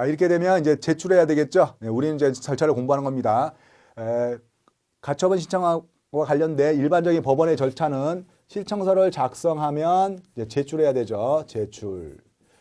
자, 이렇게 되면 이제 제출해야 되겠죠. 네, 우리는 이제 절차를 공부하는 겁니다. 에, 가처분 신청과 관련된 일반적인 법원의 절차는 실청서를 작성하면 제출해야 되죠. 제출.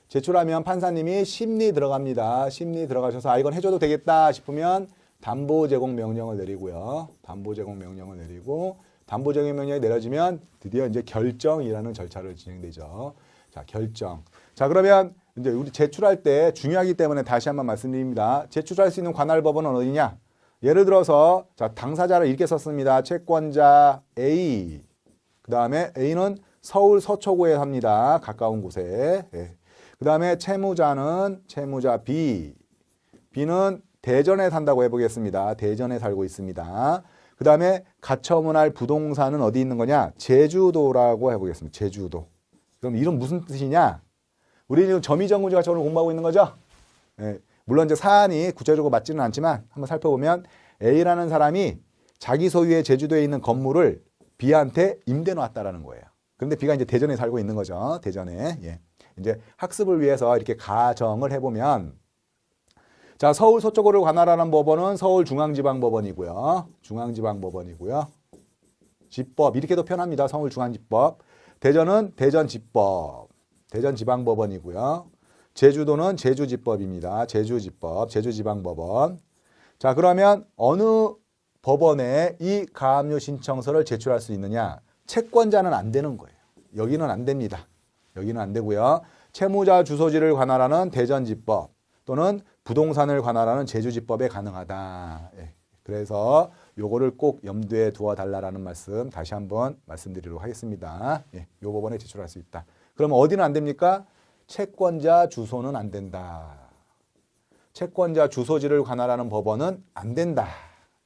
제출하면 판사님이 심리 들어갑니다. 심리 들어가셔서 아 이건 해줘도 되겠다 싶으면 담보 제공 명령을 내리고요. 담보 제공 명령을 내리고 담보 제공 명령이 내려지면 드디어 이제 결정이라는 절차를 진행되죠. 자, 결정. 자, 그러면 이제 우리 제출할 때 중요하기 때문에 다시 한번 말씀드립니다. 제출할 수 있는 관할 법원은 어디냐? 예를 들어서 자, 당사자를 이렇게 썼습니다. 채권자 A. 그 다음에 A는 서울 서초구에 삽니다. 가까운 곳에. 예. 그 다음에 채무자는 채무자 B. B는 대전에 산다고 해보겠습니다. 대전에 살고 있습니다. 그 다음에 가처분할 부동산은 어디 있는 거냐? 제주도라고 해보겠습니다. 제주도. 그럼 이런 무슨 뜻이냐? 우리 지금 점이정군지 가처분을 공부하고 있는 거죠? 예, 물론 이제 사안이 구체적으로 맞지는 않지만 한번 살펴보면 A라는 사람이 자기 소유의 제주도에 있는 건물을 B한테 임대 놓았다라는 거예요. 그런데 B가 이제 대전에 살고 있는 거죠. 대전에. 예. 이제 학습을 위해서 이렇게 가정을 해보면 자 서울 서초구를 관할하는 법원은 서울중앙지방법원이고요. 중앙지방법원이고요. 집법 이렇게도 편합니다. 서울중앙지법. 대전은 대전지법. 대전지방법원이고요. 제주도는 제주지법입니다. 제주지법, 제주지방법원. 자 그러면 어느 법원에 이 가압류 신청서를 제출할 수 있느냐? 채권자는 안 되는 거예요. 여기는 안 됩니다. 여기는 안 되고요. 채무자 주소지를 관할하는 대전지법 또는 부동산을 관할하는 제주지법에 가능하다. 예. 그래서 요거를 꼭 염두에 두어 달라라는 말씀 다시 한번 말씀드리도록 하겠습니다. 예. 요 법원에 제출할 수 있다. 그러면 어디는 안 됩니까? 채권자 주소는 안 된다. 채권자 주소지를 관할하는 법원은 안 된다.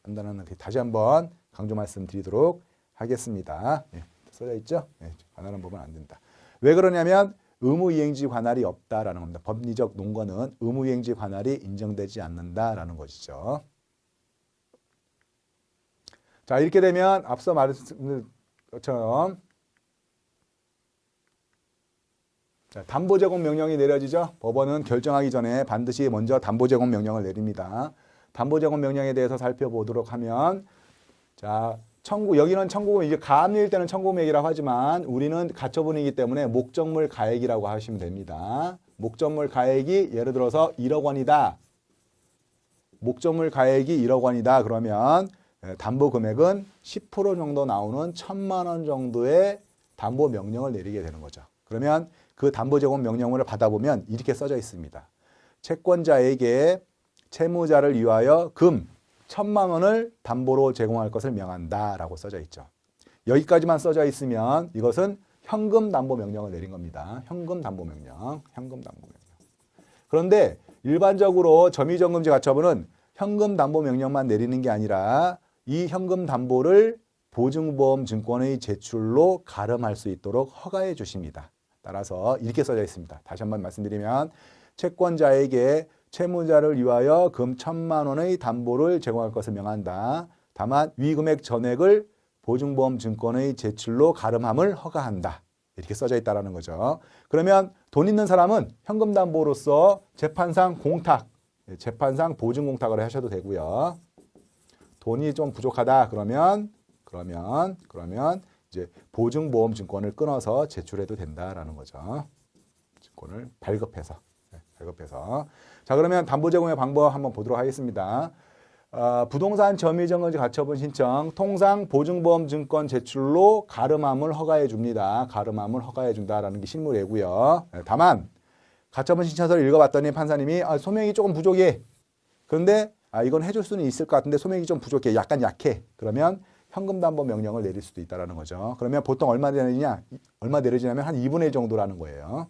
한다는 다시 한번 강조 말씀드리도록 하겠습니다. 예. 써져 있죠? 예. 관할하는 법은 안 된다. 왜 그러냐면 의무이행지 관할이 없다라는 겁니다. 법리적 논거는 의무이행지 관할이 인정되지 않는다라는 것이죠. 자 이렇게 되면 앞서 말했던 것처럼 자, 담보 제공 명령이 내려지죠. 법원은 결정하기 전에 반드시 먼저 담보 제공 명령을 내립니다. 담보 제공 명령에 대해서 살펴보도록 하면 자 청구 여기는 청구금 이제 가압류일 때는 청구금액이라고 하지만 우리는 가처분이기 때문에 목적물 가액이라고 하시면 됩니다. 목적물 가액이 예를 들어서 1억 원이다. 목적물 가액이 1억 원이다. 그러면 담보 금액은 10% 정도 나오는 천만 원 정도의 담보 명령을 내리게 되는 거죠. 그러면 그 담보 제공 명령을 받아보면 이렇게 써져 있습니다. 채권자에게 채무자를 위하여 금 천만 원을 담보로 제공할 것을 명한다라고 써져 있죠. 여기까지만 써져 있으면 이것은 현금 담보 명령을 내린 겁니다. 현금 담보 명령, 현금 담보 명령. 그런데 일반적으로 점유정금제 가처분은 현금 담보 명령만 내리는 게 아니라 이 현금 담보를 보증보험 증권의 제출로 가름할 수 있도록 허가해 주십니다. 따라서 이렇게 써져 있습니다. 다시 한번 말씀드리면 채권자에게 채무자를 위하여 금 천만 원의 담보를 제공할 것을 명한다. 다만 위 금액 전액을 보증보험 증권의 제출로 가름함을 허가한다. 이렇게 써져 있다는 거죠. 그러면 돈 있는 사람은 현금 담보로서 재판상 공탁, 재판상 보증 공탁을 하셔도 되고요. 돈이 좀 부족하다 그러면 그러면 그러면 이제 보증보험 증권을 끊어서 제출해도 된다라는 거죠. 증권을 발급해서 네, 발급해서 자 그러면 담보 제공의 방법 한번 보도록 하겠습니다. 어, 부동산 점유정지 가처분 신청 통상 보증보험 증권 제출로 가름함을 허가해 줍니다. 가름함을 허가해 준다라는 게 실무례고요. 네, 다만 가처분 신청서를 읽어봤더니 판사님이 아, 소명이 조금 부족해. 그런데 아, 이건 해줄 수는 있을 것 같은데 소명이 좀 부족해. 약간 약해. 그러면 현금 담보 명령을 내릴 수도 있다라는 거죠. 그러면 보통 얼마 내리냐? 얼마 내려지냐면 한 2분의 1 정도라는 거예요.